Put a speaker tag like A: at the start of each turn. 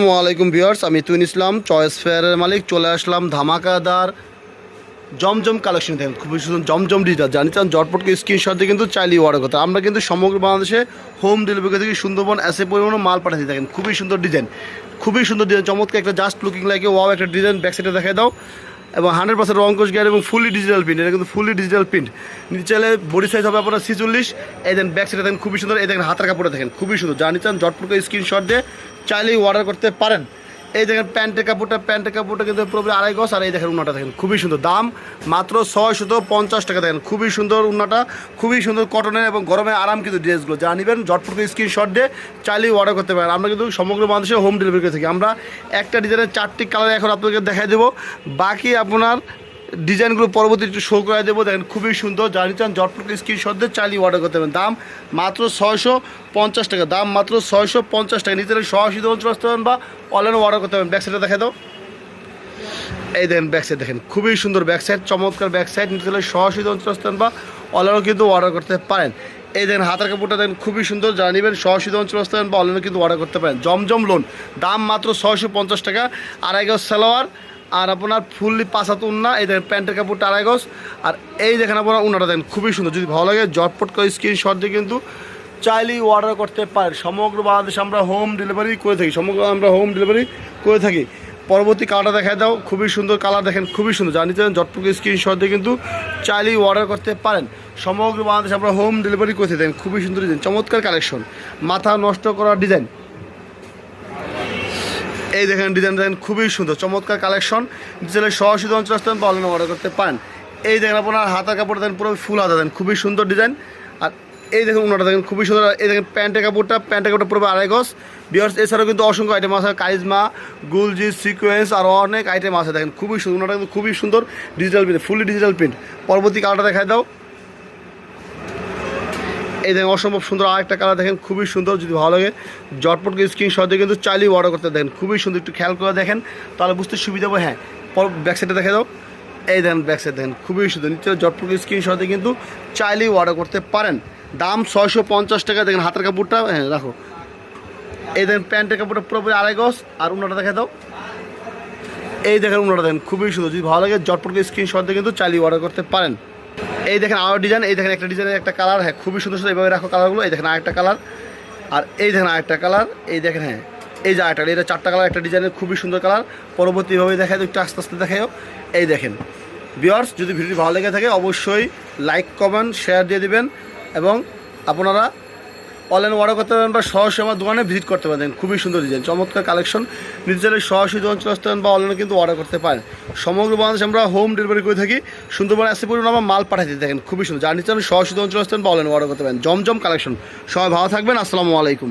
A: আসসালামু আলাইকুম আমি তুইন ইসলাম, চয়েস ফেয়ারের মালিক, চলে আসলাম ধামাকাদার জমজম কালেকশন দেখেন, খুবই সুন্দর জমজম ডিজাইন জানি চান জটপটকে স্ক্রিনশট দিয়ে কিন্তু চাইলেই অর্ডার করতে আমরা কিন্তু সমগ্র বাংলাদেশে হোম ডেলিভারি থেকে সুন্দরবন এসে পরিমাণ মাল পাঠাতে থাকেন, খুবই সুন্দর ডিজাইন খুবই সুন্দর ডিজাইন চমৎকার একটা জাস্ট লুকিং লাগে ওয়াও একটা ডিজাইন ব্যাক সাইডে দেখাই দাও, এবং হান্ড্রেড পার্সেন্ট রঙ্কশ গ্যার এবং ফুলি ডিজিটাল প্রিন্ট এটা কিন্তু ফুলি ডিজিটাল প্রিন্ট নিচে চাইলে বডি সাইজ হবে আপনার ছিচল্লিশ, এই দেন ব্যাক সাইডে দেখেন খুবই সুন্দর, এই দেখেন হাতের কাপড়ে দেখেন, খুবই সুন্দর, জানি চান জটপটকে স্ক্রিনশট দিয়ে চাইলেই অর্ডার করতে পারেন। এই দেখেন প্যান্টের কাপড়টা প্যান্টের কাপড়টা কিন্তু পুরোপুরি আড়াই গজ, আর এই দেখেন উন্নাটা দেখেন, খুবই সুন্দর। দাম মাত্র ছয় শত পঞ্চাশ টাকা, দেখেন, খুবই সুন্দর উন্নাটা, খুবই সুন্দর কটনের এবং গরমে আরাম কিন্তু ড্রেসগুলো। যা নেবেন ঝটপট করে স্ক্রিনশট দিয়ে চাইলেই অর্ডার করতে পারেন। আমরা কিন্তু সমগ্র বাংলাদেশে হোম ডেলিভারি করে থাকি। আমরা একটা ডিজাইনের চারটি কালার এখন আপনাকে দেখাই দেবো। বাকি আপনার ডিজাইনগুলো পরবর্তী একটু শো করে দেবো। দেখেন, খুবই সুন্দর। জানি চান জটপট স্ক্রিনশট দিয়ে চালিয়ে অর্ডার করতে পারেন। দাম মাত্র ছয়শো পঞ্চাশ টাকা। দাম মাত্র ছয়শো পঞ্চাশ টাকা। নিচে সরাসরি অঞ্চল আসতে পারেন বা অনলাইনে অর্ডার করতে পারেন। ব্যাক সাইডে দেখা দাও। এই দেখেন ব্যাক সাইড দেখেন। খুবই সুন্দর ব্যাক সাইড চমৎকার ব্যাক সাইড নিচে সরাসরি অঞ্চল আসতে পারেন বা অনলাইনেও কিন্তু অর্ডার করতে পারেন। এই দেখেন, হাতের কাপড়টা দেখেন, খুবই সুন্দর। যারা নেবেন সরাসরি অঞ্চল আসতে বা অনলাইনে কিন্তু অর্ডার করতে পারেন। জমজম লোন দাম মাত্র ছয়শো পঞ্চাশ টাকা। আড়াই গজ সালোয়ার আর আপনার ফুললি পাঁচাত উন্না, এই দেখেন প্যান্টের কাপড়টা আড়াই আর এই দেখেন আপনার উন্নাটা দেখেন, খুবই সুন্দর। যদি ভালো লাগে জটপট করে স্ক্রিনশট দিয়ে কিন্তু চাইলেই অর্ডার করতে পারেন। সমগ্র বাংলাদেশ আমরা হোম ডেলিভারি করে থাকি, সমগ্র আমরা হোম ডেলিভারি করে থাকি। পরবর্তী কালারটা দেখায় দাও, খুবই সুন্দর কালার দেখেন, খুবই সুন্দর। জানি চান জটপট স্ক্রিনশট দিয়ে কিন্তু চাইলেই অর্ডার করতে পারেন। সমগ্র বাংলাদেশ আমরা হোম ডেলিভারি করে থাকি খুবই সুন্দর ডিজাইন চমৎকার কালেকশন মাথা নষ্ট করার ডিজাইন এই দেখেন ডিজাইন দেখেন খুবই সুন্দর, চমৎকার কালেকশন ডিজাইনের সহসিদ্ধ অঞ্চল আসতেন বা অর্ডার করতে পারেন। এই দেখেন আপনার হাতা কাপড় দেন পুরো ফুল হাতা দেন খুবই সুন্দর ডিজাইন আর এই দেখুন ওনাটা দেখেন, খুবই সুন্দর। এই দেখেন প্যান্টের কাপড়টা প্যান্টের কাপড়টা পুরো আড়াই গজ। বিয়ার্স এছাড়াও কিন্তু অসংখ্য আইটেম আছে, কারিজমা, গুলজি সিকোয়েন্স আর অনেক আইটেম আছে দেখেন, খুবই সুন্দর। ওনাটা কিন্তু খুবই সুন্দর digital print fully digital print পরবর্তী কালারটা দেখায় দাও। এই দেখেন অসম্ভব সুন্দর আরেকটা কালার দেখেন, খুবই সুন্দর যদি ভালো লাগে জটপটকে স্ক্রিনশট দিয়ে কিন্তু চাইলেই অর্ডার করতে দেখেন, খুবই সুন্দর, একটু খেয়াল করে দেখেন, তাহলে বুঝতে সুবিধা হবে হ্যাঁ পর ব্যাক সাইডে দেখে দাও, এই দেখেন ব্যাক সাইড দেখেন, খুবই সুন্দর নিচে জটপটকে স্ক্রিনশট দিয়ে কিন্তু চাইলেই অর্ডার করতে পারেন। দাম ছয়শো পঞ্চাশ টাকা, দেখেন হাতের কাপড়টা হ্যাঁ রাখো। এই দেখেন প্যান্টের কাপড়টা পুরোপুরি আড়াই গজ, আর উনাটা দেখে দাও। এই দেখেন উনাটা দেখেন, খুবই সুন্দর, যদি ভালো লাগে জটপটকে স্ক্রিনশট দিয়ে কিন্তু চাইলেই অর্ডার করতে পারেন। এই দেখেন আরও ডিজাইন এই দেখেন একটা ডিজাইনের একটা কালার হ্যাঁ খুবই সুন্দর সুন্দর এইভাবে রাখো কালারগুলো এই দেখেন আরেকটা কালার আর এই দেখেন আরেকটা কালার এই দেখেন হ্যাঁ এই যে আরেকটা, এটা চারটা কালার একটা ডিজাইনের খুবই সুন্দর কালার পরবর্তীভাবে দেখায় একটু আস্তে আস্তে দেখায়ও এই দেখেন। বিয়ার্স যদি ভিডিওটি ভালো লেগে থাকে, অবশ্যই লাইক কমেন্ট শেয়ার দিয়ে দিবেন, এবং আপনারা অনলাইন অর্ডার করতে পারেন বা সরাসরি আমার দোকানে ভিজিট করতে পারেন। খুবই সুন্দর ডিজাইন চমৎকার কালেকশন নিজের সরাসরি দোকান চলে আসতে পারেন বা অনলাইনে কিন্তু অর্ডার করতে পারেন। সমগ্র বাংলাদেশ আমরা হোম ডেলিভারি করে থাকি। সুন্দরবন আসতে পরিমাণ আমার মাল পাঠাতে থাকেন। খুবই সুন্দর। জানি চান সরাসরি দোকান চলে আসতে পারেন বা অনলাইনে অর্ডার করতে পারেন। জমজম কালেকশন সবাই ভালো থাকবেন। আসসালামু আলাইকুম।